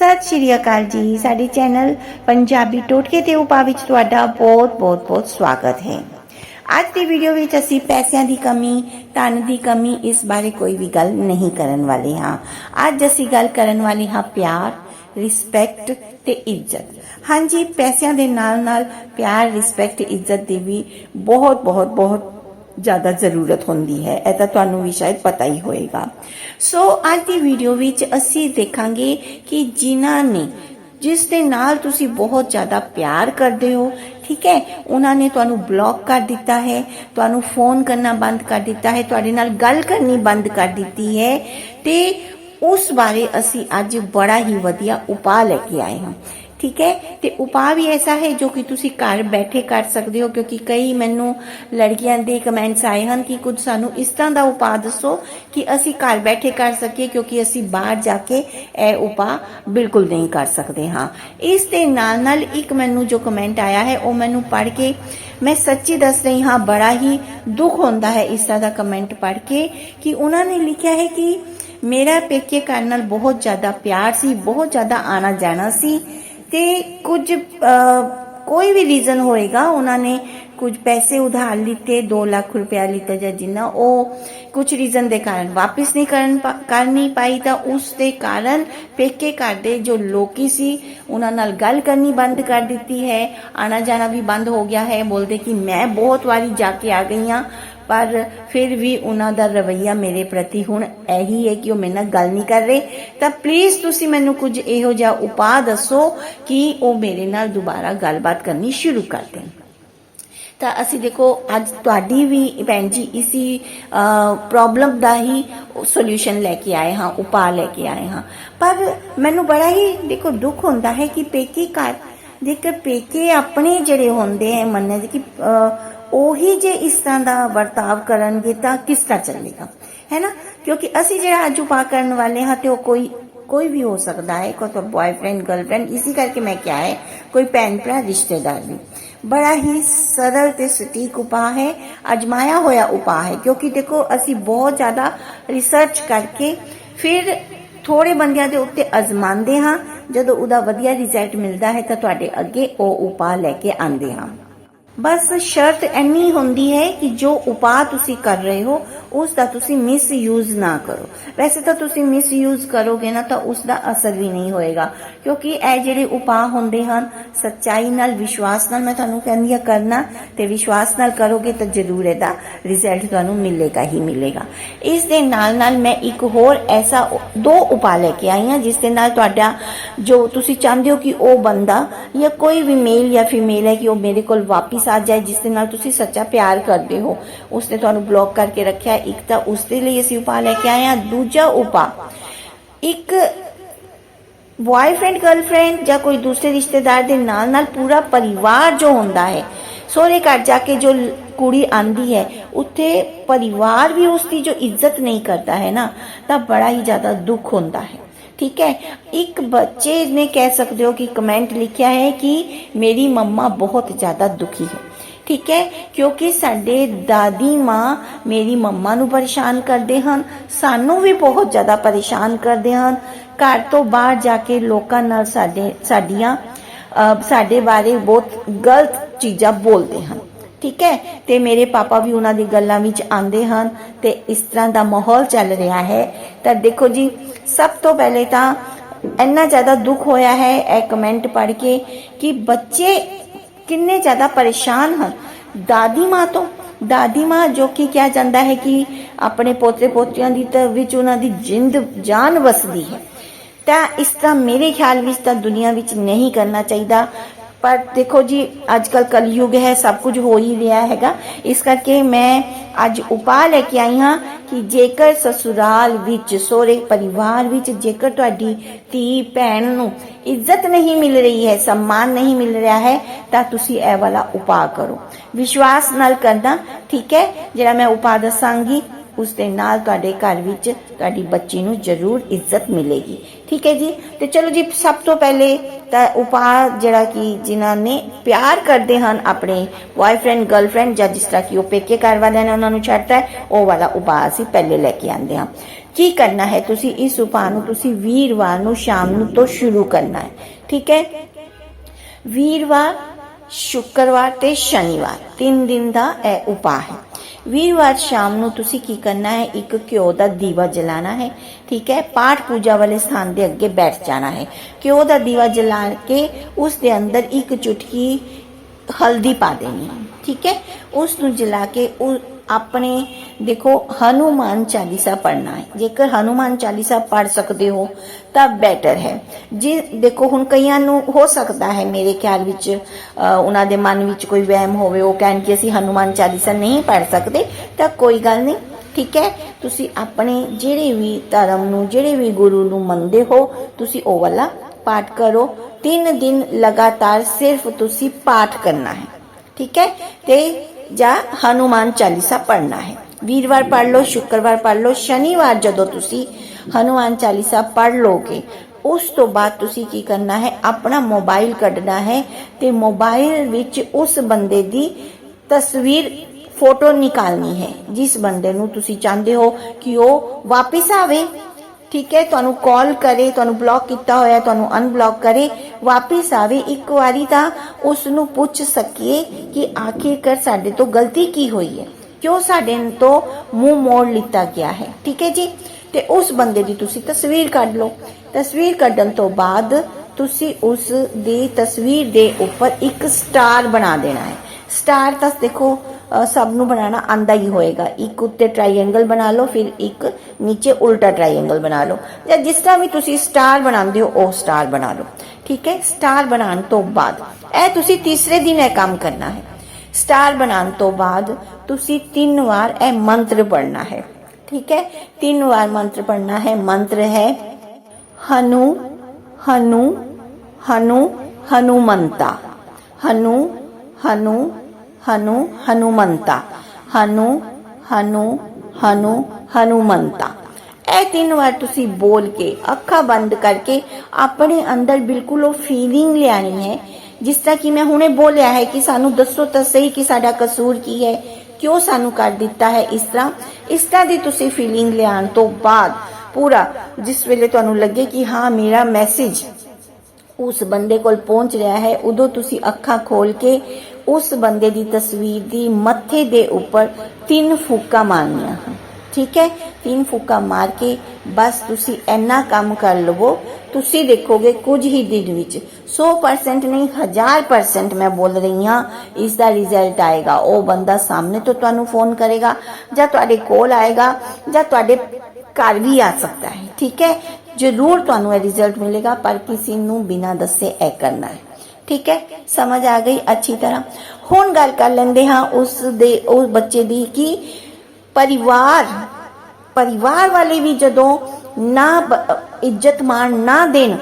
ਸਤਿ ਸ਼੍ਰੀ ਅਕਾਲ ਜੀ। ਸਾਡੇ ਚੈਨਲ ਪੰਜਾਬੀ ਟੋਟਕੇ ਤੇ ਉਪਾਅ ਵਿੱਚ ਤੁਹਾਡਾ ਬਹੁਤ ਬਹੁਤ ਬਹੁਤ ਸਵਾਗਤ ਹੈ। ਅੱਜ ਦੀ ਵੀਡੀਓ ਵਿੱਚ ਅਸੀਂ ਪੈਸਿਆਂ ਦੀ ਕਮੀ, ਧਨ ਦੀ ਕਮੀ ਇਸ ਬਾਰੇ ਕੋਈ ਵੀ ਗੱਲ ਨਹੀਂ ਕਰਨ ਵਾਲੇ ਹਾਂ। ਅੱਜ ਅਸੀਂ ਗੱਲ ਕਰਨ ਵਾਲੇ ਹਾਂ ਪਿਆਰ, ਰਿਸਪੈਕਟ ਤੇ ਇੱਜ਼ਤ। ਹਾਂਜੀ, ਪੈਸਿਆਂ ਦੇ ਨਾਲ ਨਾਲ ਪਿਆਰ, ਰਿਸਪੈਕਟ, ਇੱਜ਼ਤ ਦੀ ਵੀ ਬਹੁਤ ਬਹੁਤ ਬਹੁਤ ਜ਼ਿਆਦਾ ਜ਼ਰੂਰਤ ਹੁੰਦੀ ਹੈ। ਇਹ ਤਾਂ ਤੁਹਾਨੂੰ ਵੀ ਸ਼ਾਇਦ ਪਤਾ ਹੀ ਹੋਏਗਾ। ਸੋ ਅੱਜ ਦੀ ਵੀਡੀਓ ਵਿੱਚ ਅਸੀਂ ਦੇਖਾਂਗੇ ਕਿ ਜਿਨ੍ਹਾਂ ਨੇ, ਜਿਸ ਦੇ ਨਾਲ ਤੁਸੀਂ ਬਹੁਤ ਜ਼ਿਆਦਾ ਪਿਆਰ ਕਰਦੇ ਹੋ, ਠੀਕ ਹੈ? ਉਹਨਾਂ ਨੇ ਤੁਹਾਨੂੰ ਬਲੌਕ ਕਰ ਦਿੱਤਾ ਹੈ, ਤੁਹਾਨੂੰ ਫੋਨ ਕਰਨਾ ਬੰਦ ਕਰ ਦਿੱਤਾ ਹੈ, ਤੁਹਾਡੇ ਨਾਲ ਗੱਲ ਕਰਨੀ ਬੰਦ ਕਰ ਦਿੱਤੀ ਹੈ ਤੇ ਉਸ ਬਾਰੇ ਅਸੀਂ ਅੱਜ ਬੜਾ ਹੀ ਵਧੀਆ ਉਪਾਅ ਲੈ ਕੇ ਆਏ ਹਾਂ। ਠੀਕ ਹੈ? ਤੇ ਉਪਾਅ ਵੀ ਐਸਾ ਹੈ ਜੋ ਕਿ ਤੁਸੀਂ ਘਰ ਬੈਠੇ ਕਰ ਸਕਦੇ ਹੋ, ਕਿਉਂਕਿ ਕਈ ਮੈਨੂੰ ਲੜਕੀਆਂ ਦੇ ਕਮੈਂਟਸ ਆਏ ਹਨ ਕਿ ਕੁਝ ਸਾਨੂੰ ਇਸ ਤਰ੍ਹਾਂ ਦਾ ਉਪਾਅ ਦੱਸੋ ਕਿ ਅਸੀਂ ਘਰ ਬੈਠੇ ਕਰ ਸਕੀਏ, ਕਿਉਂਕਿ ਅਸੀਂ ਬਾਹਰ ਜਾ ਕੇ ਇਹ ਉਪਾਅ ਬਿਲਕੁਲ ਨਹੀਂ ਕਰ ਸਕਦੇ, ਹਾਂ। ਇਸ ਦੇ ਨਾਲ ਨਾਲ ਇੱਕ ਮੈਨੂੰ ਜੋ ਕਮੈਂਟ ਆਇਆ ਹੈ, ਉਹ ਮੈਨੂੰ ਪੜ੍ਹ ਕੇ ਮੈਂ ਸੱਚੀ ਦੱਸ ਰਹੀ ਹਾਂ, ਬੜਾ ਹੀ ਦੁੱਖ ਹੁੰਦਾ ਹੈ ਇਸ ਤਰ੍ਹਾਂ ਦਾ ਕਮੈਂਟ ਪੜ੍ਹ ਕੇ ਕਿ ਉਹਨਾਂ ਨੇ ਲਿਖਿਆ ਹੈ ਕਿ ਮੇਰਾ ਪੇਕੇ ਘਰ ਨਾਲ ਬਹੁਤ ਜ਼ਿਆਦਾ ਪਿਆਰ ਸੀ, ਬਹੁਤ ਜ਼ਿਆਦਾ ਆਣਾ ਜਾਣਾ ਸੀ। ਤੇ ਕੁਝ ਕੋਈ ਵੀ ਰੀਜ਼ਨ ਹੋਏਗਾ, ਉਹਨਾਂ ਨੇ ਕੁਝ ਪੈਸੇ ਉਧਾਰ ਲਿੱਤੇ 2 ਲੱਖ ਰੁਪਇਆ ਲਿੱਤਾ ਜਾਂ ਜਿੰਨਾ, ਉਹ ਕੁਝ ਰੀਜ਼ਨ ਦੇ ਕਾਰਨ ਵਾਪਸ ਨਹੀਂ ਕਰਨ ਪਾ- ਕਰ ਨਹੀਂ ਪਾਈ, ਤਾਂ ਉਸ ਦੇ ਕਾਰਨ ਪੇਕੇ ਘਰ ਦੇ ਜੋ ਲੋਕੀ ਸੀ, ਉਹਨਾਂ ਨਾਲ ਗੱਲ ਕਰਨੀ ਬੰਦ ਕਰ ਦਿੱਤੀ ਹੈ। ਆਣਾ ਜਾਣਾ ਵੀ ਬੰਦ ਹੋ ਗਿਆ ਹੈ। ਬੋਲਦੇ ਕਿ ਮੈਂ ਬਹੁਤ ਵਾਰੀ ਜਾ ਕੇ ਆ ਗਈ ਹਾਂ। ਪਰ ਫਿਰ ਵੀ ਉਹਨਾਂ ਦਾ ਰਵਈਆ ਮੇਰੇ ਪ੍ਰਤੀ ਹੁਣ ਇਹੀ ਹੈ ਕਿ ਉਹ ਮੇਰੇ ਨਾਲ ਗੱਲ ਨਹੀਂ ਕਰ ਰਹੇ। ਤਾਂ ਪਲੀਜ਼ ਤੁਸੀਂ ਮੈਨੂੰ ਕੁਝ ਇਹੋ ਜਿਹਾ ਉਪਾਅ ਦੱਸੋ ਕਿ ਉਹ ਮੇਰੇ ਨਾਲ ਦੁਬਾਰਾ ਗੱਲਬਾਤ ਕਰਨੀ ਸ਼ੁਰੂ ਕਰ ਦੇਣ। ਤਾਂ ਅਸੀਂ ਦੇਖੋ, ਅੱਜ ਤੁਹਾਡੀ ਵੀ ਭੈਣ ਜੀ ਇਸੀ ਪ੍ਰੋਬਲਮ ਦਾ ਹੀ ਸੋਲੂਸ਼ਨ ਲੈ ਕੇ ਆਏ ਹਾਂ, ਉਪਾਅ ਲੈ ਕੇ ਆਏ ਹਾਂ। ਪਰ ਮੈਨੂੰ ਬੜਾ ਹੀ ਦੇਖੋ, ਦੁੱਖ ਹੁੰਦਾ ਹੈ ਕਿ ਪੇਕੇ ਘਰ, ਜੇਕਰ ਪੇਕੇ ਆਪਣੇ ਜਿਹੜੇ ਹੁੰਦੇ ਹੈ ਮੰਨੇ ਦੇ ਕਿ ਉਹੀ ਜੇ ਇਸ ਤਰ੍ਹਾਂ ਦਾ ਵਰਤਾਵ ਕਰਨਗੇ ਤਾਂ ਕਿਸ ਤਰ੍ਹਾਂ ਚੱਲੇਗਾ? ਹੈ ਨਾ? ਕਿਉਂਕਿ ਅਸੀਂ ਜਿਹੜਾ ਅੱਜ ਉਪਾਅ ਕਰਨ ਵਾਲੇ ਹਾਂ ਤੇ ਉਹ ਕੋਈ ਕੋਈ ਵੀ ਹੋ ਸਕਦਾ ਹੈ। ਕੋਈ ਤਾਂ ਬॉयਫ੍ਰੈਂਡ ਗਰਲਫ੍ਰੈਂਡ ਇਸੇ ਕਰਕੇ ਮੈਂ ਕਿਹਾ ਹੈ, ਕੋਈ ਭੈਣ ਭਰਾ, ਰਿਸ਼ਤੇਦਾਰ ਵੀ। ਬੜਾ ਹੀ ਸਰਲ ਤੇ ਸਟੀਕ ਉਪਾਅ ਹੈ, ਅਜਮਾਇਆ ਹੋਇਆ ਉਪਾਅ ਹੈ। ਕਿਉਂਕਿ ਦੇਖੋ, ਅਸੀਂ ਬਹੁਤ ਜ਼ਿਆਦਾ ਰਿਸਰਚ ਕਰਕੇ ਫਿਰ ਥੋੜੇ ਬੰਦਿਆਂ ਦੇ ਉੱਤੇ ਅਜ਼ਮਾਉਂਦੇ ਹਾਂ। ਜਦੋਂ ਉਹਦਾ ਵਧੀਆ ਰਿਜ਼ਲਟ ਮਿਲਦਾ ਹੈ ਤਾਂ ਤੁਹਾਡੇ ਅੱਗੇ ਉਹ ਉਪਾਅ ਲੈ ਕੇ ਆਉਂਦੇ ਹਾਂ। ਬਸ ਸ਼ਰਤ ਇੰਨੀ ਹੁੰਦੀ ਹੈ ਕਿ ਜੋ ਉਪਾਅ ਤੁਸੀਂ ਕਰ ਰਹੇ ਹੋ, ਉਸ ਦਾ ਤੁਸੀਂ ਮਿਸਯੂਜ਼ ਨਾ ਕਰੋ। ਵੈਸੇ ਤਾਂ ਤੁਸੀਂ ਮਿਸਯੂਜ਼ ਕਰੋਗੇ ਨਾ ਤਾਂ ਉਸ ਦਾ ਅਸਰ ਵੀ ਨਹੀਂ ਹੋਏਗਾ, ਕਿਉਂਕਿ ਇਹ ਜਿਹੜੇ ਉਪਾਅ ਹੁੰਦੇ ਹਨ, ਸੱਚਾਈ ਨਾਲ, ਵਿਸ਼ਵਾਸ ਨਾਲ ਮੈਂ ਤੁਹਾਨੂੰ ਕਹਿੰਦੀ ਹਾਂ, ਕਰਨਾ ਤੇ ਵਿਸ਼ਵਾਸ ਨਾਲ ਕਰੋਗੇ ਤਾਂ ਜ਼ਰੂਰ ਇਹਦਾ ਰਿਜ਼ਲਟ ਤੁਹਾਨੂੰ ਮਿਲੇਗਾ ਹੀ ਮਿਲੇਗਾ। ਇਸ ਦੇ ਨਾਲ ਨਾਲ ਮੈਂ ਇੱਕ ਹੋਰ ਐਸਾ ਦੋ ਉਪਾਅ ਲੈ ਕੇ ਆਈ ਹਾਂ, ਜਿਸ ਦੇ ਨਾਲ ਤੁਹਾਡਾ ਜੋ ਤੁਸੀਂ ਚਾਹੁੰਦੇ ਹੋ ਕਿ ਉਹ ਬੰਦਾ ਜਾਂ ਕੋਈ ਵੀ ਮੇਲ ਜਾਂ ਫੀਮੇਲ ਹੈ ਕਿ ਉਹ ਮੇਰੇ ਕੋਲ ਵਾਪਿਸ ਆ ਜਾਏ, ਜਿਸ ਦੇ ਨਾਲ ਤੁਸੀਂ ਸੱਚਾ ਪਿਆਰ ਕਰਦੇ ਹੋ। ਉਸਨੇ ਤੁਹਾਨੂੰ ਬਲੌਕ ਕਰਕੇ ਰੱਖਿਆ। ਇੱਕ ਤਾਂ ਉਸ ਦੇ ਲਈ ਅਸੀਂ ਉਪਾਅ ਲੈ ਕੇ ਆਏ ਹਾਂ। ਦੂਜਾ ਉਪਾਅ, ਇੱਕ ਬॉयਫ੍ਰੈਂਡ ਗਰਲਫ੍ਰੈਂਡ ਜਾਂ ਕੋਈ ਦੂਸਰੇ ਰਿਸ਼ਤੇਦਾਰ ਦੇ ਨਾਲ ਨਾਲ ਪੂਰਾ ਪਰਿਵਾਰ ਜੋ ਹੁੰਦਾ ਹੈ, ਸੋਹਰੇ ਘਰ ਜਾ ਕੇ ਜੋ ਕੁੜੀ ਆਂਦੀ ਹੈ, ਉੱਥੇ ਪਰਿਵਾਰ ਵੀ ਉਸ ਦੀ ਜੋ ਇੱਜ਼ਤ ਨਹੀਂ ਕਰਦਾ ਹੈ ਨਾ, ਤਾਂ ਬੜਾ ਹੀ ਜ਼ਿਆਦਾ ਦੁੱਖ ਹੁੰਦਾ ਹੈ। ਠੀਕ ਹੈ? ਇੱਕ ਬੱਚੇ ਨੇ ਕਹਿ ਸਕਦੇ ਹੋ ਕਿ ਕਮੈਂਟ ਲਿਖਿਆ ਹੈ ਕਿ ਮੇਰੀ ਮੰਮਾ ਬਹੁਤ ਜ਼ਿਆਦਾ ਦੁਖੀ ਹੈ। ਠੀਕ ਹੈ? ਕਿਉਂਕਿ ਸਾਡੇ ਦਾਦੀ ਮਾਂ ਮੇਰੀ ਮੰਮਾ ਨੂੰ ਪਰੇਸ਼ਾਨ ਕਰਦੇ ਹਨ, ਸਾਨੂੰ ਵੀ ਬਹੁਤ ਜ਼ਿਆਦਾ ਪਰੇਸ਼ਾਨ ਕਰਦੇ ਹਨ। ਘਰ ਤੋਂ ਬਾਹਰ ਜਾ ਕੇ ਲੋਕਾਂ ਨਾਲ ਸਾਡੇ, ਸਾਡੀਆਂ ਸਾਡੇ ਬਾਰੇ ਬਹੁਤ ਗਲਤ ਚੀਜ਼ਾਂ ਬੋਲਦੇ ਹਨ। ਠੀਕ ਹੈ? ਤੇ ਮੇਰੇ ਪਾਪਾ ਵੀ ਉਹਨਾਂ ਦੀ ਗੱਲਾਂ ਵਿੱਚ ਆਉਂਦੇ ਹਨ ਤੇ ਇਸ ਤਰ੍ਹਾਂ ਦਾ ਮਾਹੌਲ ਚੱਲ ਰਿਹਾ ਹੈ। ਤਾਂ ਦੇਖੋ ਜੀ, ਸਭ ਤੋਂ ਪਹਿਲੇ ਤਾਂ ਇੰਨਾ ਜ਼ਿਆਦਾ ਦੁੱਖ ਹੋਇਆ ਹੈ ਇਹ ਕਮੈਂਟ ਪੜ੍ਹ ਕੇ ਕਿ ਬੱਚੇ ਕਿੰਨੇ ਜ਼ਿਆਦਾ ਪਰੇਸ਼ਾਨ ਹਨ। ਦਾਦੀ ਮਾਂ ਤੋਂ, ਦਾਦੀ ਮਾਂ ਜੋ ਕਿ ਕਿਹਾ ਜਾਂਦਾ ਹੈ ਕਿ ਆਪਣੇ ਪੋਤੇ ਪੋਤਿਆਂ ਦੀ ਤਾਂ ਵਿੱਚ ਉਹਨਾਂ ਦੀ ਜਿੰਦ ਜਾਨ ਵਸਦੀ ਹੈ। ਤਾਂ ਇਸ ਤਰ੍ਹਾਂ ਮੇਰੇ ਖਿਆਲ ਵਿੱਚ ਤਾਂ ਦੁਨੀਆ ਵਿੱਚ ਨਹੀਂ ਕਰਨਾ ਚਾਹੀਦਾ। ਪਰ ਦੇਖੋ ਜੀ ਅੱਜ ਕੱਲ ਕਲਯੁਗ ਹੈ, ਸਭ ਕੁਝ ਹੋ ਹੀ ਰਿਹਾ ਹੈਗਾ। ਇਸ ਕਰਕੇ ਮੈਂ ਅੱਜ ਉਪਾਅ ਲੈ ਕੇ ਆਈ ਹਾਂ ਕਿ ਜੇਕਰ ਸਸੁਰਾਲ ਵਿੱਚ, ਸੋਹਰੇ ਪਰਿਵਾਰ ਵਿੱਚ, ਜੇਕਰ ਤੁਹਾਡੀ ਧੀ ਭੈਣ ਨੂੰ ਇੱਜ਼ਤ ਨਹੀਂ ਮਿਲ ਰਹੀ ਹੈ, ਸਨਮਾਨ ਨਹੀਂ ਮਿਲ ਰਿਹਾ ਹੈ, ਤਾਂ ਤੁਸੀਂ ਇਹ ਵਾਲਾ ਉਪਾਅ ਕਰੋ। ਵਿਸ਼ਵਾਸ ਨਾਲ ਕਰਨਾ, ਠੀਕ ਹੈ? ਜਿਹੜਾ ਮੈਂ ਉਪਾਅ ਦੱਸਾਂਗੀ ਉਸ ਦੇ ਨਾਲ ਤੁਹਾਡੇ ਘਰ ਵਿੱਚ ਤੁਹਾਡੀ ਬੱਚੀ ਨੂੰ ਜ਼ਰੂਰ ਇੱਜ਼ਤ ਮਿਲੇਗੀ। ਠੀਕ ਹੈ ਜੀ? ਤੇ ਚਲੋ ਜੀ, ਸਭ ਤੋਂ ਪਹਿਲੇ ਤਾਂ ਉਪਾਅ ਜਿਹੜਾ ਕਿ ਜਿਨ੍ਹਾਂ ਨੇ ਪਿਆਰ ਕਰਦੇ ਹਨ ਆਪਣੇ ਬॉयਫ੍ਰੈਂਡ ਗਰਲਫ੍ਰੈਂਡ ਜਾਂ ਜਿਸ ਤਰ੍ਹਾਂ ਕਿ ਉਹ ਪੇਕੇ ਘਰ ਵਾਲਿਆਂ ਨੇ ਉਹਨਾਂ ਨੂੰ ਛੱਡਤਾ ਹੈ, ਉਹ ਵਾਲਾ ਉਪਾਅ ਅਸੀਂ ਪਹਿਲੇ ਲੈ ਕੇ ਆਂਦੇ ਹਾਂ। ਕੀ ਕਰਨਾ ਹੈ ਤੁਸੀਂ? ਇਸ ਉਪਾਅ ਨੂੰ ਤੁਸੀਂ ਵੀਰਵਾਰ ਨੂੰ ਸ਼ਾਮ ਨੂੰ ਤੋਂ ਸ਼ੁਰੂ ਕਰਨਾ ਹੈ। ਠੀਕ ਹੈ? ਵੀਰਵਾਰ, ਸ਼ੁੱਕਰਵਾਰ ਤੇ ਸ਼ਨੀਵਾਰ, ਤਿੰਨ ਦਿਨ ਦਾ ਇਹ ਉਪਾਅ ਹੈ। ਵੀਰਵਾਰ ਸ਼ਾਮ ਨੂੰ ਤੁਸੀਂ ਕੀ ਕਰਨਾ ਹੈ? ਇੱਕ ਘਿਓ ਦਾ ਦੀਵਾ ਜਲਾਣਾ ਹੈ, ਠੀਕ ਹੈ? ਪਾਠ ਪੂਜਾ ਵਾਲੇ ਸਥਾਨ ਦੇ ਅੱਗੇ ਬੈਠ ਜਾਣਾ ਹੈ। ਘਿਓ ਦਾ ਦੀਵਾ ਜਲਾ ਕੇ ਉਸ ਦੇ ਅੰਦਰ ਇੱਕ ਚੁਟਕੀ ਹਲਦੀ ਪਾ ਦੇਣੀ ਹੈ, ਠੀਕ ਹੈ? ਉਸ ਨੂੰ ਜਲਾ ਕੇ ਉਹ ਆਪਣੇ, ਦੇਖੋ, ਹਨੂਮਾਨ ਚਾਲੀਸਾ ਪੜਨਾ ਹੈ। ਜੇਕਰ ਹਨੂਮਾਨ ਚਾਲੀਸਾ ਪੜ ਸਕਦੇ ਹੋ, ਤਾਂ ਬੈਟਰ ਹੈ। ਜੀ, ਦੇਖੋ, ਹੁਣ ਕਈਆਂ ਨੂੰ ਹੋ ਸਕਦਾ ਹੈ ਮੇਰੇ ਖਿਆਲ ਵਿੱਚ ਉਹਨਾਂ ਦੇ ਮਨ ਵਿੱਚ ਕੋਈ ਵਹਿਮ ਹੋਵੇ, ਉਹ ਕਹਿਣ ਕਿ ਅਸੀਂ ਹਨੂਮਾਨ ਚਾਲੀਸਾ ਨਹੀਂ ਪੜ ਸਕਦੇ, ਤਾਂ ਕੋਈ ਗੱਲ ਨਹੀਂ, ਠੀਕ ਹੈ? ਤੁਸੀਂ ਆਪਣੇ ਜਿਹੜੇ ਵੀ ਧਰਮ ਨੂੰ, ਜਿਹੜੇ ਵੀ ਗੁਰੂ ਨੂੰ ਮੰਨਦੇ ਹੋ, ਤੁਸੀਂ ਉਹ ਵਾਲਾ ਪਾਠ ਕਰੋ। ਤਿੰਨ ਦਿਨ ਲਗਾਤਾਰ ਸਿਰਫ ਤੁਸੀਂ ਪਾਠ ਕਰਨਾ ਹੈ, ਠੀਕ ਹੈ? ਤੇ ਜਾਂ ਹਨੂਮਾਨ ਚਾਲੀਸਾ ਪੜਨਾ ਹੈ। ਵੀਰਵਾਰ ਪੜ ਲਓ, ਸ਼ੁੱਕਰਵਾਰ ਪੜ ਲਓ, ਸ਼ਨੀਵਾਰ ਜਦੋਂ ਤੁਸੀਂ ਹਨੂਮਾਨ ਚਾਲੀਸਾ ਪੜ ਲੋਗੇ, ਉਸ ਤੋਂ ਬਾਅਦ ਤੁਸੀਂ ਕੀ ਕਰਨਾ ਹੈ, ਆਪਣਾ ਮੋਬਾਈਲ ਕੱਢਣਾ ਹੈ ਤੇ ਮੋਬਾਈਲ ਵਿੱਚ ਉਸ ਬੰਦੇ ਦੀ ਤਸਵੀਰ, ਫੋਟੋ ਨਿਕਾਲਣੀ ਹੈ। ਜਿਸ ਬੰਦੇ ਨੂੰ ਤੁਸੀਂ ਚਾਹੁੰਦੇ ਹੋ ਕਿ ਉਹ ਵਾਪਸ ਆਵੇ ਠੀਕ ਹੈ, ਤੁਹਾਨੂੰ ਕਾਲ ਕਰੇ, ਤੁਹਾਨੂੰ ਬਲੌਕ ਕੀਤਾ ਹੋਇਆ, ਤੁਹਾਨੂੰ ਅਨਬਲੌਕ ਕਰੇ, ਵਾਪਿਸ ਆਵੇ ਇੱਕ ਵਾਰੀ ਤਾਂ ਉਸ ਨੂੰ ਪੁੱਛ ਸਕੀਏ ਕਿ ਆਖਿਰਕਾਰ ਸਾਡੇ ਤੋਂ ਗਲਤੀ ਕੀ ਹੋਈ ਹੈ? ਕਿਉਂ ਸਾਡੇ ਤੋਂ ਮੂੰਹ ਮੋੜ ਲਿੱਤਾ ਗਿਆ ਹੈ? ਠੀਕ ਹੈ ਜੀ? ਤੇ ਉਸ ਬੰਦੇ ਦੀ ਤੁਸੀਂ ਤਸਵੀਰ ਕੱਢ ਲਓ। ਤਸਵੀਰ ਕੱਢਣ ਤੋਂ ਬਾਅਦ ਤੁਸੀਂ ਉਸ ਦੀ ਤਸਵੀਰ ਦੇ ਉੱਪਰ ਇੱਕ ਸਟਾਰ ਬਣਾ ਦੇਣਾ ਹੈ। ਸਟਾਰ ਤਾਂ ਦੇਖੋ ਸਭ ਨੂੰ ਬਣਾਉਣਾ ਆਂਦਾ ਹੀ ਹੋਏਗਾ ਇੱਕ ਉੱਤੇ ਟ੍ਰਾਈਐਂਗਲ ਬਣਾ ਲਓ ਫਿਰ ਇੱਕ ਨੀਚੇ ਉਲਟਾ ਟ੍ਰਾਈਐਂਗਲ ਬਣਾ ਲਓ ਜਾਂ ਜਿਸ ਤਰ੍ਹਾਂ ਵੀ ਤੁਸੀਂ ਸਟਾਰ ਬਣਾਉਂਦੇ ਹੋ ਉਹ ਸਟਾਰ ਬਣਾ ਲਓ ਠੀਕ ਹੈ ਸਟਾਰ ਬਣਾਉਣ ਤੋਂ ਬਾਅਦ ਇਹ ਤੁਸੀਂ ਤੀਸਰੇ ਦਿਨ ਇਹ ਕੰਮ ਕਰਨਾ ਹੈ ਸਟਾਰ ਬਣਾਉਣ ਤੋਂ ਬਾਅਦ ਤੁਸੀਂ ਤਿੰਨ ਵਾਰ ਇਹ ਮੰਤਰ ਪੜ੍ਹਨਾ ਹੈ ਠੀਕ ਹੈ ਤਿੰਨ ਵਾਰ ਮੰਤਰ ਪੜ੍ਹਨਾ ਹੈ ਮੰਤਰ ਹੈ ਹਨੂ ਹਨੂ ਹਨੂ ਹਨੂਮੰਤਾ ਹਨੂ ਹਨੂ ਹਨੂ ਹਨੂਮੰਤਾ ਹਨੂ ਹਨੂ ਹਨੂ ਹਨੂਮੰਤਾ ਇਹ ਤਿੰਨ ਵਾਰ ਤੁਸੀਂ ਬੋਲ ਕੇ ਅੱਖਾਂ ਬੰਦ ਕਰਕੇ ਆਪਣੇ ਅੰਦਰ ਬਿਲਕੁਲ ਉਹ ਫੀਲਿੰਗ ਲਿਆਣੀ ਹੈ ਜਿਸ ਤਰ੍ਹਾਂ ਕਿ ਮੈਂ ਹੁਣੇ ਬੋਲਿਆ ਹੈ ਕਿ ਸਾਨੂੰ ਦੱਸੋ ਤਾਂ ਸਹੀ ਕਿ ਸਾਡਾ ਕਸੂਰ ਕੀ ਹੈ ਕਿਉਂ ਸਾਨੂੰ ਕਰ ਦਿੱਤਾ ਹੈ ਇਸ ਤਰ੍ਹਾਂ ਇਸ ਤਰ੍ਹਾਂ ਦੀ ਤੁਸੀਂ ਫੀਲਿੰਗ ਲਿਆਉਣ ਤੋਂ ਬਾਅਦ ਪੂਰਾ ਜਿਸ ਵੇਲੇ ਤੁਹਾਨੂੰ ਲੱਗੇ ਕਿ ਹਾਂ ਮੇਰਾ ਮੈਸੇਜ ਉਸ ਬੰਦੇ ਕੋਲ ਪਹੁੰਚ ਰਿਹਾ ਹੈ, ਉਦੋਂ ਤੁਸੀਂ ਅੱਖਾਂ ਖੋਲ ਕੇ ਉਸ ਬੰਦੇ ਦੀ ਤਸਵੀਰ ਦੀ ਮੱਥੇ ਦੇ ਉੱਪਰ ਤਿੰਨ ਫੂਕਾਂ ਮਾਰਨੀਆਂ ਹਨ। ਠੀਕ ਹੈ? ਤਿੰਨ ਫੂਕਾਂ ਮਾਰ ਕੇ ਬਸ ਤੁਸੀਂ ਇੰਨਾ ਕੰਮ ਕਰ ਲਵੋ, ਤੁਸੀਂ ਦੇਖੋਗੇ ਕੁਝ ਹੀ ਦਿਨ ਵਿੱਚ 100% ਨਹੀਂ 1000% ਮੈਂ ਬੋਲ ਰਹੀ ਹਾਂ, ਇਸ ਦਾ ਰਿਜ਼ਲਟ ਆਏਗਾ। ਉਹ ਬੰਦਾ ਸਾਹਮਣੇ ਤੋਂ ਤੁਹਾਨੂੰ ਫੋਨ ਕਰੇਗਾ ਜਾਂ ਤੁਹਾਡੇ ਕੋਲ ਆਏਗਾ ਜਾਂ ਤੁਹਾਡੇ ਘਰ ਵੀ ਆ ਸਕਦਾ ਹੈ। ਠੀਕ ਹੈ? ਜ਼ਰੂਰ ਤੁਹਾਨੂੰ ਇਹ ਰਿਜ਼ਲਟ ਮਿਲੇਗਾ, ਪਰ ਕਿਸੇ ਨੂੰ ਬਿਨਾਂ ਦੱਸੇ ਇਹ ਕਰਨਾ ਹੈ। ਠੀਕ ਹੈ? ਸਮਝ ਆ ਗਈ? ਅੱਛੀ ਤਰ੍ਹਾਂ। ਹੁਣ ਗੱਲ ਕਰ ਲੈਂਦੇ ਹਾਂ ਉਸ ਦੇ, ਉਸ ਬੱਚੇ ਦੀ ਕਿ ਪਰਿਵਾਰ ਪਰਿਵਾਰ ਵਾਲੇ ਵੀ ਜਦੋਂ ਨਾ ਇੱਜ਼ਤ ਮਾਣ ਨਾ ਦੇਣ,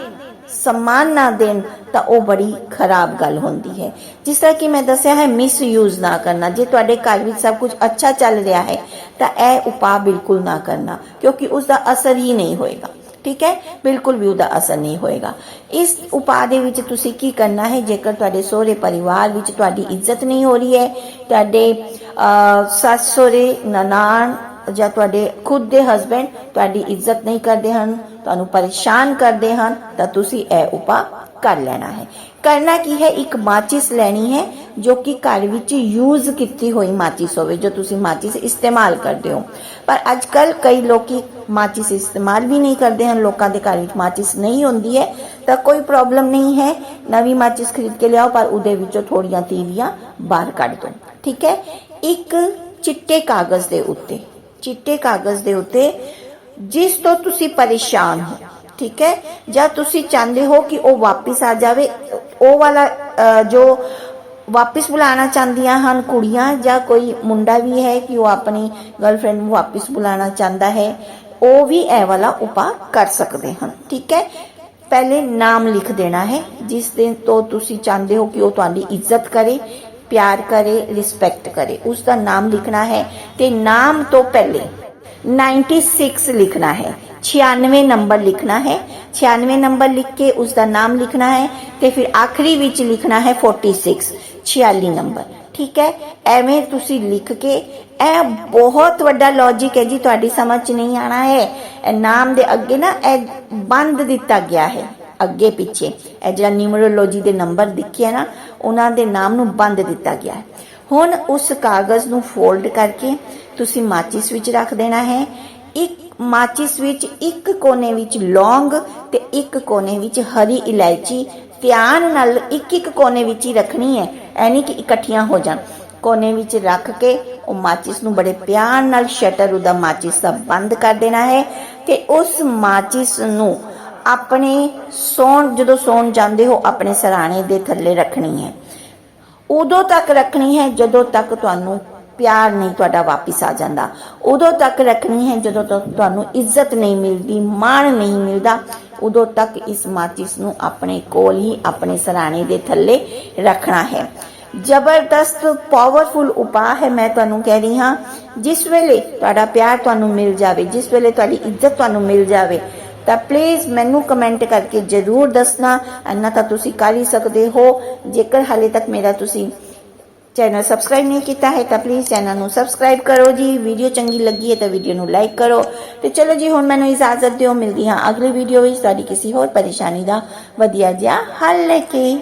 ਸਨਮਾਨ ਨਾ ਦੇਣ, ਤਾਂ ਉਹ ਬੜੀ ਖਰਾਬ ਗੱਲ ਹੁੰਦੀ ਹੈ। ਜਿਸ ਤਰ੍ਹਾਂ ਕਿ ਮੈਂ ਦੱਸਿਆ ਹੈ ਮਿਸ ਯੂਜ਼ ਨਾ ਕਰਨਾ। ਜੇ ਤੁਹਾਡੇ ਘਰ ਵਿੱਚ ਸਭ ਕੁਝ ਅੱਛਾ ਚੱਲ ਰਿਹਾ ਹੈ, ਤਾਂ ਇਹ ਉਪਾਅ ਬਿਲਕੁਲ ਨਾ ਕਰਨਾ, ਕਿਉਂਕਿ ਉਸ ਦਾ ਅਸਰ ਹੀ ਨਹੀਂ ਹੋਏਗਾ। ਠੀਕ ਹੈ? ਬਿਲਕੁਲ ਵੀ ਉਹਦਾ ਅਸਰ ਨਹੀਂ ਹੋਏਗਾ। ਇਸ ਉਪਾਅ ਦੇ ਵਿੱਚ ਤੁਸੀਂ ਕੀ ਕਰਨਾ ਹੈ? ਜੇਕਰ ਤੁਹਾਡੇ ਸਹੁਰੇ ਪਰਿਵਾਰ ਵਿੱਚ ਤੁਹਾਡੀ ਇੱਜ਼ਤ ਨਹੀਂ ਹੋ ਰਹੀ ਹੈ ਤੁਹਾਡੇ ਅਹ, ਸੱਸ ਸਹੁਰੇ ਨਨਾਣ ਜਾਂ ਤੁਹਾਡੇ ਖੁਦ ਦੇ ਹਸਬੰਡ ਤੁਹਾਡੀ ਇੱਜ਼ਤ ਨਹੀਂ ਕਰਦੇ ਹਨ ਤੁਹਾਨੂੰ ਪਰੇਸ਼ਾਨ ਕਰਦੇ ਹਨ ਤਾਂ ਤੁਸੀਂ ਇਹ ਉਪਾਅ ਕਰ ਲੈਣਾ ਹੈ। ਕਰਨਾ ਕੀ ਹੈ? ਇੱਕ ਮਾਚਿਸ ਲੈਣੀ ਹੈ ਜੋ ਕਿ ਘਰ ਵਿੱਚ ਯੂਜ਼ ਕੀਤੀ ਹੋਈ ਮਾਚਿਸ ਹੋਵੇ, ਜੋ ਤੁਸੀਂ ਮਾਚਿਸ ਇਸਤੇਮਾਲ ਕਰਦੇ ਹੋ। ਪਰ ਅੱਜ ਕੱਲ ਕਈ ਲੋਕੀ ਮਾਚਿਸ ਇਸਤੇਮਾਲ ਵੀ ਨਹੀਂ ਕਰਦੇ ਹਨ। ਲੋਕਾਂ ਦੇ ਘਰ ਵਿੱਚ ਮਾਚਿਸ ਨਹੀਂ ਹੁੰਦੀ ਹੈ, ਤਾਂ ਕੋਈ ਪ੍ਰੋਬਲਮ ਨਹੀਂ ਹੈ। ਨਵੀਂ ਮਾਚਿਸ ਖਰੀਦ ਕੇ ਲਿਆਓ, ਪਰ ਉਹਦੇ ਵਿੱਚੋਂ ਥੋੜੀਆਂ ਤੀਵੀਆਂ ਬਾਹਰ ਕੱਢ ਦਿਓ। ਠੀਕ ਹੈ? ਇੱਕ ਚਿੱਟੇ ਕਾਗਜ਼ ਦੇ ਉੱਤੇ, ਚਿੱਟੇ ਕਾਗਜ਼ ਦੇ ਉੱਤੇ ਜਿਸ ਤੋਂ ਤੁਸੀਂ ਪਰੇਸ਼ਾਨ ਹੋ ਠੀਕ ਹੈ? ਜਾਂ ਤੁਸੀਂ ਚਾਹੁੰਦੇ ਹੋ ਕਿ ਉਹ ਵਾਪਿਸ ਆ ਜਾਵੇ? ਉਹ ਵਾਲਾ ਜੋ ਵਾਪਿਸ ਬੁਲਾਉਣਾ ਚਾਹੁੰਦੀਆਂ ਹਨ ਕੁੜੀਆਂ, ਜਾਂ ਕੋਈ ਮੁੰਡਾ ਵੀ ਹੈ ਕਿ ਉਹ ਆਪਣੀ ਗਰਲਫ੍ਰੈਂਡ ਨੂੰ ਵਾਪਿਸ ਬੁਲਾਉਣਾ ਚਾਹੁੰਦਾ ਹੈ, ਉਹ ਵੀ ਇਹ ਵਾਲਾ ਉਪਾਅ ਕਰ ਸਕਦੇ ਹਨ। ਠੀਕ ਹੈ? ਪਹਿਲੇ ਨਾਮ ਲਿਖ ਦੇਣਾ ਹੈ, ਜਿਸ ਦੇ ਤੋਂ ਤੁਸੀਂ ਚਾਹੁੰਦੇ ਹੋ ਕਿ ਉਹ ਤੁਹਾਡੀ ਇੱਜ਼ਤ ਕਰੇ, ਪਿਆਰ ਕਰੇ ਰਿਸਪੈਕਟ ਕਰੇ। ਉਸ ਦਾ ਨਾਮ ਲਿਖਣਾ ਹੈ ਤੇ ਨਾਮ ਤੋਂ ਪਹਿਲੇ 96 ਲਿਖਣਾ ਹੈ। 96 ਨੰਬਰ ਲਿਖਣਾ ਹੈ। 96 ਨੰਬਰ ਲਿਖ ਕੇ ਉਸ ਦਾ ਨਾਮ ਲਿਖਣਾ ਹੈ ਤੇ ਫਿਰ ਆਖਰੀ ਵਿੱਚ ਲਿਖਣਾ ਹੈ 46 46 ਨੰਬਰ। ਠੀਕ ਹੈ? ਐਵੇਂ ਤੁਸੀਂ ਲਿਖ ਕੇ, ਇਹ ਬਹੁਤ ਵੱਡਾ ਲੌਜੀਕ ਹੈ ਜੀ, ਤੁਹਾਡੀ ਸਮਝ ਚ ਨਹੀਂ ਆਣਾ ਹੈ। ਇਹ ਨਾਮ ਦੇ ਅੱਗੇ ਨਾ, ਇਹ ਬੰਦ ਦਿੱਤਾ ਗਿਆ ਹੈ, ਅੱਗੇ ਪਿੱਛੇ। ਇਹ ਜਿਹੜਾ ਨਿਊਮਰੋਲੋਜੀ ਦੇ ਨੰਬਰ ਦਿਖੇ ਨਾ, ਉਹਨਾਂ ਦੇ ਨਾਮ ਨੂੰ ਬੰਦ ਦਿੱਤਾ ਗਿਆ ਹੈ। ਹੁਣ ਉਸ ਕਾਗਜ਼ ਨੂੰ ਫੋਲਡ ਕਰਕੇ ਤੁਸੀਂ ਮਾਚਿਸ ਵਿੱਚ ਰੱਖ ਦੇਣਾ ਹੈ। ਇੱਕ ਮਾਚਿਸ ਵਿੱਚ ਇੱਕ ਕੋਨੇ ਵਿੱਚ ਲੌਂਗ ਤੇ ਇੱਕ ਕੋਨੇ ਵਿੱਚ ਹਰੀ ਇਲਾਇਚੀ। ਧਿਆਨ ਨਾਲ ਇੱਕ ਇੱਕ ਕੋਨੇ ਵਿੱਚ ਹੀ ਰੱਖਣੀ ਹੈ ਐ ਕਿ ਇਕੱਠੀਆਂ ਹੋ ਜਾਣ। ਕੋਨੇ ਵਿੱਚ ਰੱਖ ਕੇ ਉਹ ਮਾਚਿਸ ਨੂੰ ਬੜੇ ਪਿਆਰ ਨਾਲ ਸ਼ਟਰ ਉਹਦਾ ਮਾਚਿਸ ਦਾ ਬੰਦ ਕਰ ਦੇਣਾ ਹੈ ਤੇ ਉਸ ਮਾਚਿਸ ਨੂੰ ਆਪਣੇ ਸੌਣ, ਜਦੋਂ ਸੌਣ ਜਾਂਦੇ ਹੋ, ਆਪਣੇ ਸਰਾਣੇ ਦੇ ਥੱਲੇ ਰੱਖਣੀ ਹੈ। ਉਦੋਂ ਤੱਕ ਰੱਖਣੀ ਹੈ, ਜਦੋਂ ਤੱਕ ਤੁਹਾਨੂੰ ਪਿਆਰ ਨਹੀਂ ਤੁਹਾਡਾ ਵਾਪਿਸ ਆ ਜਾਂਦਾ। ਉਦੋਂ ਤੱਕ ਰੱਖਣੀ ਹੈ ਜਦੋਂ ਤੱਕ ਤੁਹਾਨੂੰ ਇੱਜ਼ਤ ਨਹੀਂ ਮਿਲਦੀ, ਮਾਣ ਨਹੀਂ ਮਿਲਦਾ, ਉਦੋਂ ਤੱਕ ਇਸ ਮਾਚਿਸ ਨੂੰ ਆਪਣੇ ਕੋਲ ਹੀ, ਆਪਣੇ ਸਰਾਣੇ ਦੇ ਥੱਲੇ ਰੱਖਣਾ ਹੈ। ਜ਼ਬਰਦਸਤ ਪਾਵਰਫੁਲ ਉਪਾਅ ਹੈ, ਮੈਂ ਤੁਹਾਨੂੰ ਕਹਿ ਰਹੀ ਹਾਂ। ਜਿਸ ਵੇਲੇ ਤੁਹਾਡਾ ਪਿਆਰ ਤੁਹਾਨੂੰ ਮਿਲ ਜਾਵੇ, ਜਿਸ ਵੇਲੇ ਤੁਹਾਡੀ ਇੱਜ਼ਤ ਤੁਹਾਨੂੰ ਮਿਲ ਜਾਵੇ, ਤਾਂ ਪਲੀਜ਼ ਮੈਨੂੰ ਕਮੈਂਟ ਕਰਕੇ ਜਰੂਰ ਦੱਸਣਾ। ਅੰਨਾ ਤਾਂ ਤੁਸੀਂ ਕਰ ਹੀ ਸਕਦੇ ਹੋ। ਜੇਕਰ ਹਾਲੇ ਤੱਕ ਮੇਰਾ ਤੁਸੀਂ ਚੈਨਲ ਸਬਸਕ੍ਰਾਈਬ ਨਹੀਂ ਕੀਤਾ ਹੈ ਤਾਂ ਪਲੀਜ਼ ਚੈਨਲ ਨੂੰ ਸਬਸਕ੍ਰਾਈਬ ਕਰੋ ਜੀ ਵੀਡੀਓ ਚੰਗੀ ਲੱਗੀ ਹੈ ਤਾਂ ਵੀਡੀਓ ਨੂੰ ਲਾਈਕ ਕਰੋ ਤੇ ਚਲੋ ਜੀ ਹੁਣ ਮੈਨੂੰ ਇਜਾਜ਼ਤ ਦਿਓ ਮਿਲਦੀ ਹਾਂ ਅਗਲੀ ਵੀਡੀਓ ਵਿੱਚ ਤੁਹਾਡੀ ਕਿਸੇ ਹੋਰ ਪਰੇਸ਼ਾਨੀ ਦਾ ਵਧੀਆ ਜਿਹਾ ਹੱਲ ਲੈ ਕੇ